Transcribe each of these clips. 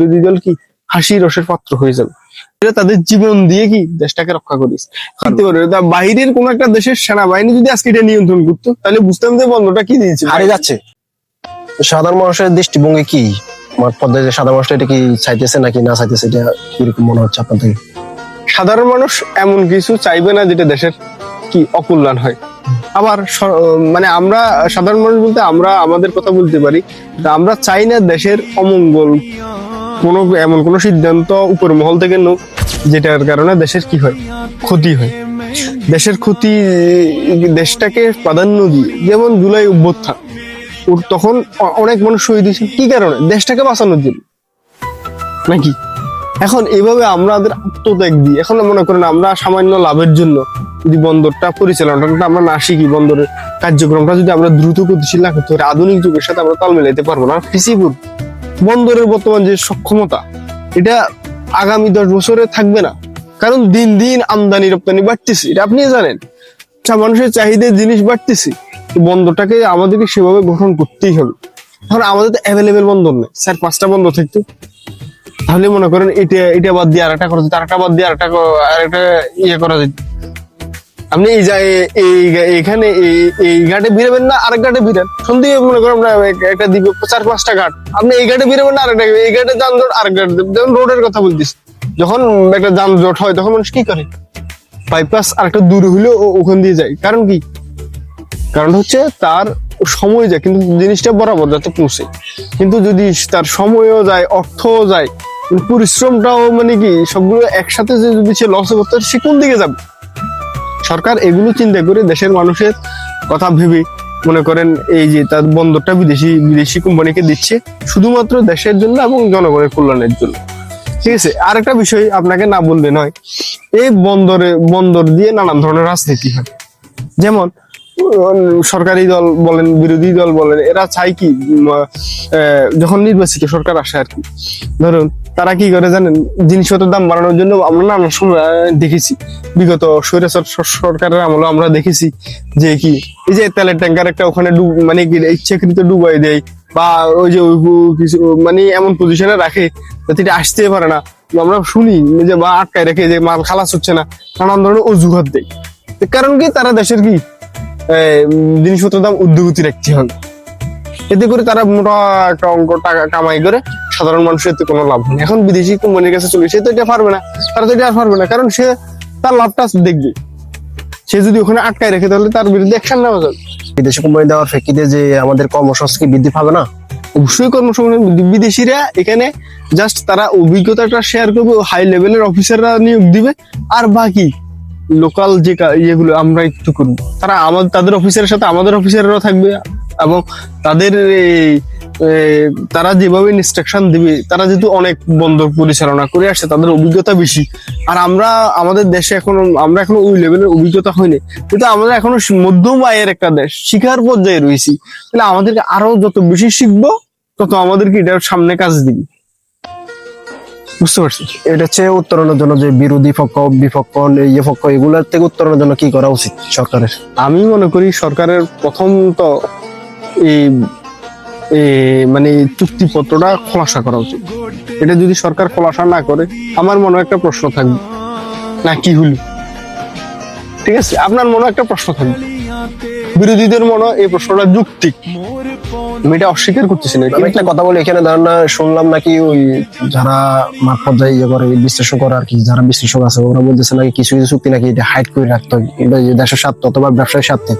বিরোধী দল কি হাসি রসের পাত্র হয়ে যাবে? এটা তাদের জীবন দিয়ে কি দেশটাকে রক্ষা করিস? করতে পারবে বাইরের কোন একটা দেশের সেনাবাহিনী যদি আজকে এটা নিয়ন্ত্রণ করতো তাহলে বুঝতাম যে বন্ধটা কি দিয়েছে। হারিয়ে যাচ্ছে। সাধারণ মানুষের দৃষ্টিভঙ্গি কি? আমার পর্যায়ে সাধারণ মানুষটা এটা কি চাইতেছে নাকি না চাইতেছে এটা কীরকম মনে হচ্ছে সাধারণ মানুষ এমন কিছু চাইবে না যেটা দেশের কি অকল্যাণ হয়। আবার মানে আমরা সাধারণ মানুষ বলতে আমরা আমাদের কথা বলতে পারি আমরা চাই না দেশের অমঙ্গল কোনো এমন কোনো সিদ্ধান্ত উপর মহল থেকে নোক যেটার কারণে দেশের কি হয়? ক্ষতি হয়। দেশের ক্ষতি দেশটাকে প্রাধান্য দিয়ে, যেমন জুলাই অভ্যুত্থান তখন অনেক মানুষ শহীদ হয়েছে। কি কারণে? দেশটাকে বাঁচানোর জন্য। নাকি? এখন এইভাবে আমাদের আত্মত্যাগ দিই এখন মনে করেন আমরা সামান্য লাভের জন্য যদি বন্দরটা পরিচালনাটা আমরা না শিখি, বন্দরের কার্যক্রমটা যদি আমরা দ্রুত গতিশীল না করতে পারি, আধুনিক যুগের সাথে আমরা তাল মেলাইতে পারব না। পিছিয়ে। বন্দরের বর্তমান যে সক্ষমতা, এটা আগামী দশ বছরে থাকবে না। কারণ দিন দিন আমদানি রপ্তানি বাড়তেছে। এটা আপনি জানেন। মানুষের চাহিদার জিনিস বাড়তেছে। বন্দরটাকে আমাদেরকে সেভাবে গঠন করতেই হবে। এখন আমাদের তো অ্যাভেলেবেল বন্দর নেই। স্যার, পাঁচটা বন্দর থাকতো। তাহলে মনে করেন এটা এটা বাদ দিয়ে আর একটা করা যেত আর একটা বাদ দিয়ে আরেকটা ক- আরেকটা ইয়ে করা যেত। আপনি এই যা, এই ঘাটে ভিড়াবেন না, আরেক ঘাটে ভিড়ান। সন্ধ্যে মনে করেন আমরা একটা দিবে চার, পাঁচটা ঘাট। আপনি এই ঘাটে ভিড়াবেন না আরেকটা এই ঘাটে যানজট, আরেক ঘাটে যেমন রোডের কথা বলতেছি। যখন একটা যানজট হয়, তখন মানুষ কি করে? বাইপাস আরেকটা দূর হইলেও ও- ওখান দিয়ে যায়। কারণ কি? কারণ হচ্ছে তার সময় যায়, কিন্তু জিনিসটা বরাবর যাতে পৌঁছে। কিন্তু যদি তার সময়ও যায়, অর্থও যায় পরিশ্রমটাও মানে কি, সবগুলো একসাথে যদি সে লসে করতে সে কোন দিকে যাবে? সরকার এগুলো চিন্তা করে দেশের মানুষের কথা ভেবে মনে করেন এই যে তার বন্দরটা বিদেশি বিদেশি কোম্পানিকে দিচ্ছে শুধুমাত্র দেশের জন্য এবং জনগণের কল্যাণের জন্য। ঠিক আছে? আরেকটা বিষয় আপনাকে না বললে নয়, এই বন্দরে, বন্দর দিয়ে নানান ধরনের রাজনীতি হয়। যেমন সরকারি দল বলেন, বিরোধী দল বলেন, এরা চায় কি যখন নির্বাচিত সরকার আসে আর কি। ধরুন, তারা কি করে জানেন, জিনিসপত্রের দাম বাড়ানোর জন্য আমরা নানা সময় দেখেছি। বিগত স্বৈরাচার সরকারের আমলে আমরা দেখেছি যে কি, এই যে তেলের ট্যাঙ্কার একটা ওখানে ডুব মানে ইচ্ছাকৃত ডুবাই দেয়, বা ওই যে কিছু মানে এমন পজিশনে রাখে, যাতে এটা আসতে পারে না। আমরা শুনি যে, বা আটকায় রেখে যে মাল খালাস হচ্ছে না, নানান ধরনের অজুহাত দেয়। কারণ কি, তারা দেশের কি জিনিসপত্রের দাম উদ্যোগতি রাখতে হবে। এতে করে তারা মোটা একটা অঙ্ক টাকা কামাই করে সাধারণ মানুষের এতে কোনো লাভ নেই এখন বিদেশি কোম্পানির কাছে চলে সে তো এটা পারবে না। তারা তো এটা আর পারবে না কারণ সে তার লাভটা দেখবে। সে যদি ওখানে আটকায় রেখে তাহলে তার বিরুদ্ধে অ্যাকশন নেওয়া যাবে। বিদেশি কোম্পানি দেওয়ার ফেকিতে যে আমাদের কর্মসংস্কৃতি বৃদ্ধি পাবে না? অবশ্যই কর্মসংস্থান বিদেশিরা এখানে জাস্ট তারা অভিজ্ঞতাটা শেয়ার করবে হাই লেভেলের অফিসাররা নিয়োগ দিবে আর বাকি লোকাল যে ইয়েগুলো আমরা একটু করব তারা আমাদের তাদের অফিসারের সাথে আমাদের অফিসাররাও থাকবে এবং তাদের তারা যেভাবে ইনস্ট্রাকশন দিবে, তারা যেহেতু অনেক বন্দর পরিচালনা করে আসছে, তাদের অভিজ্ঞতা বেশি। আর আমরা, আমাদের দেশে এখন, আমরা এখনও ওই লেভেলের অভিজ্ঞতা হয়নি। কিন্তু আমরা এখনও মধ্যম আয়ের একটা দেশ শিখার পর্যায়ে রয়েছি। তাহলে আমাদেরকে আরও যত বেশি শিখব, তত আমাদেরকে এটার সামনে কাজ দিবি। বুঝতে পারছি। এটা হচ্ছে উত্তরণের জন্য যে বিরোধী পক্ষ বিপক্ষ ইয়ে পক্ষ এগুলোর থেকে উত্তরণের জন্য কি করা উচিত সরকারের? আমি মনে করি সরকারের প্রথম তো এই মানে চুক্তিপত্রটা খোলাসা করা উচিত। এটা যদি সরকার খোলাসা না করে আমার মনে একটা প্রশ্ন থাকবে। না কি হলো? ঠিক আছে আপনার মনে একটা প্রশ্ন থাকবে। বিরোধীদের মনে এই প্রশ্নটা যুক্তি। আমি এটা অস্বীকার করতেছি না কিন্তু একটা কথা বলি এখানে ধরেন না শুনলাম নাকি ওই যারা মাঠ পর্যায়ে ইয়ে করে বিশ্লেষণ করে আর কি যারা বিশ্লেষক আছে ওরা বলতেছে নাকি কিছু কিছু চুক্তি নাকি এটা হাইড করে রাখতে হয় এটা দেশের স্বার্থ অথবা স্বার্থে।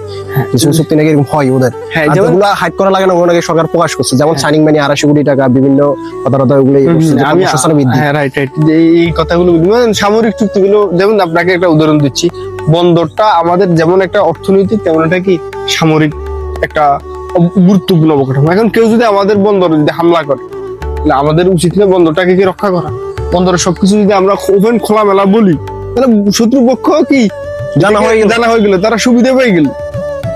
কিছু কিছু চুক্তি নাকি এরকম হয় ওদের। হ্যাঁ, যেমন- যেগুলো হাইড করা লাগে না ওগুলো নাকি সরকার প্রকাশ করছে। যেমন সাইনিং মানি আড়াইশো কোটি টাকা বিভিন্ন কথা ওগুলো হ্যাঁ রাইট রাইট এই কথাগুলো মানে সামরিক চুক্তিগুলো যেমন আপনাকে একটা উদাহরণ দিচ্ছি বন্দরটা আমাদের যেমন একটা অর্থনৈতিক তেমন একটা কি সামরিক একটা গুরুত্বপূর্ণ অবকাঠামো। এখন কেউ যদি আমাদের বন্দরে যদি হামলা করে তাহলে আমাদের উচিত না বন্দরটাকে কি রক্ষা করা? বন্দরের সবকিছু যদি আমরা ওপেন খোলামেলা বলি তাহলে শত্রুপক্ষ কি? জানা হয়ে জানা হয়ে গেল তারা সুবিধা পেয়ে গেল।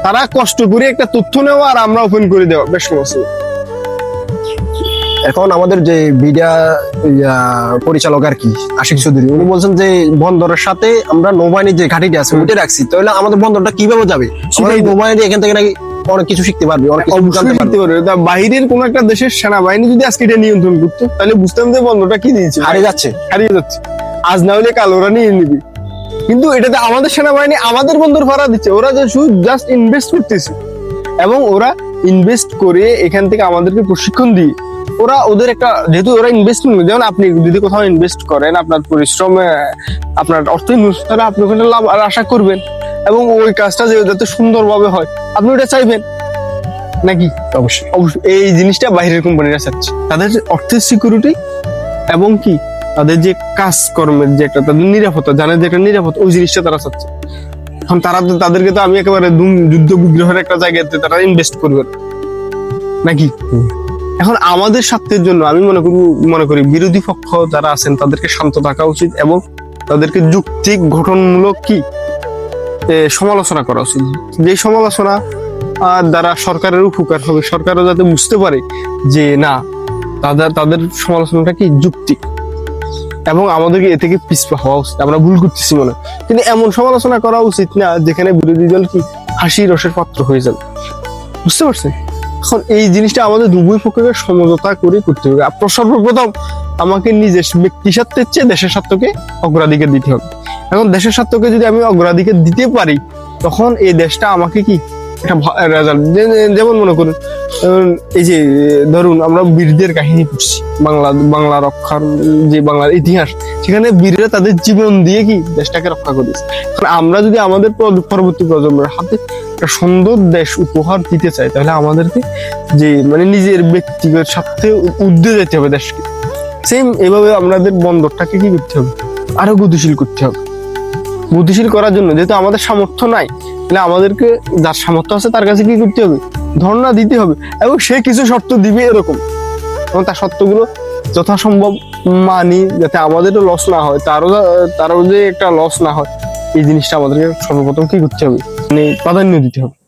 তারা কষ্ট করে একটা তথ্য নেওয়া আর আমরা ওপেন করে দেওয়া বেশ সমস্যা এখন আমাদের যে মিডিয়া পরিচালক আর কি আশিক চৌধুরী উনি বলছেন যে বন্দরের সাথে আমরা নৌবাহিনীর যে ঘাটিটি আছে ওইটা রাখছি। তাহলে আমাদের বন্দরটা কীভাবে যাবে? নৌবাহিনী এখান থেকে নাকি অনেক কিছু শিখতে পারবে অনেক কিছু জানতে অবশ্যই পারবে। শিখতে পারবে বাইরের কোন একটা দেশের সেনাবাহিনী যদি আজকে এটা নিয়ন্ত্রণ করতো তাহলে বুঝতাম যে বন্ধটা কি দিয়েছে। হারিয়ে যাচ্ছে। হারিয়ে যাচ্ছে। আজ না হলে কাল ওরা নিয়ে নিবি। কিন্তু এটাতে আমাদের সেনাবাহিনী আমাদের বন্ধুর ভাড়া দিচ্ছে। ওরা যে শুধু জাস্ট ইনভেস্ট করতেছে। এবং ওরা ইনভেস্ট করে এখান থেকে আমাদেরকে প্রশিক্ষণ দিয়ে ওরা ওদের একটা যেহেতু ওরা ইনভেস্টমেন্ট যেমন আপনি যদি কোথাও ইনভেস্ট করেন আপনার পরিশ্রমে আপনার অর্থ ইনভেস্ট আপনি ওখানে লাভ আর আশা করবেন। এবং ওই কাজটা যে যাতে সুন্দরভাবে হয় আপনি ওটা চাইবেন? নাকি? অবশ্যই। অবশ্যই। এই জিনিসটা বাইরের কোম্পানিরা চাচ্ছে। তাদের অর্থের সিকিউরিটি এবং কি? তাদের যে কাজ কর্মের যে একটা তাদের নিরাপত্তা জানের যে একটা নিরাপত্তা ওই জিনিসটা তারা চাচ্ছে। এখন তারা তো তাদেরকে তো আমি একেবারে দুম- যুদ্ধ বিগ্রহের একটা জায়গাতে তারা ইনভেস্ট করবে নাকি? এখন আমাদের স্বার্থের জন্য আমি মনে করি মনে করি বিরোধী পক্ষ যারা আছেন তাদেরকে শান্ত থাকা উচিত এবং তাদেরকে যুক্তিক গঠনমূলক কি? সমালোচনা করা উচিত। যে সমালোচনা দ্বারা সরকারের উপকার হবে, সরকারও যাতে বুঝতে পারে যে না, তাদের তাদের সমালোচনাটা কি যুক্তি। এবং আমাদেরকে এ থেকে পিছপা হওয়া উচিত। আমরা ভুল করতেছি মনে। কিন্তু এমন সমালোচনা করা উচিত না, যেখানে বিরোধী দল কি হাসি রসের পাত্র হয়ে যাবে। বুঝতে পারছেন? এখন এই জিনিসটা আমাদের দুই পক্ষকে সমঝোতা করে করতে হবে। সর্বপ্রথম আমাকে নিজের ব্যক্তি স্বার্থের চেয়ে দেশের স্বার্থকে অগ্রাধিকার দিতে হবে। এখন দেশের স্বার্থকে যদি আমি অগ্রাধিকার দিতে পারি, তখন এই দেশটা আমাকে কি একটা যেমন মনে করুন এই যে, ধরুন আমরা বীরদের কাহিনী পড়ছি, বাংলা বাংলা রক্ষার যে বাংলার ইতিহাস, সেখানে বীররা তাদের জীবন দিয়ে কি দেশটাকে রক্ষা করেছে কারণ আমরা যদি আমাদের পরবর্তী প্রজন্মের হাতে একটা সুন্দর দেশ উপহার দিতে চাই, তাহলে আমাদেরকে যে মানে নিজের ব্যক্তিগত স্বার্থে উদ্দে যেতে হবে দেশকে। সেম এভাবে আমাদের বন্দরটাকে কি করতে হবে? আরও গতিশীল করতে হবে। গতিশীল করার জন্য, যেহেতু আমাদের সামর্থ্য নাই, তাহলে আমাদেরকে যার সামর্থ্য আছে তার কাছে কি করতে হবে? ধর্ণা দিতে হবে। এবং সে কিছু শর্ত দিবে এরকম। এবং তার শর্তগুলো যথাসম্ভব মানি, যাতে আমাদেরও লস না হয়, তারও তারও যে একটা লস না হয়, এই জিনিসটা আমাদেরকে সর্বপ্রথম কি করতে হবে? মানে প্রাধান্য দিতে হবে।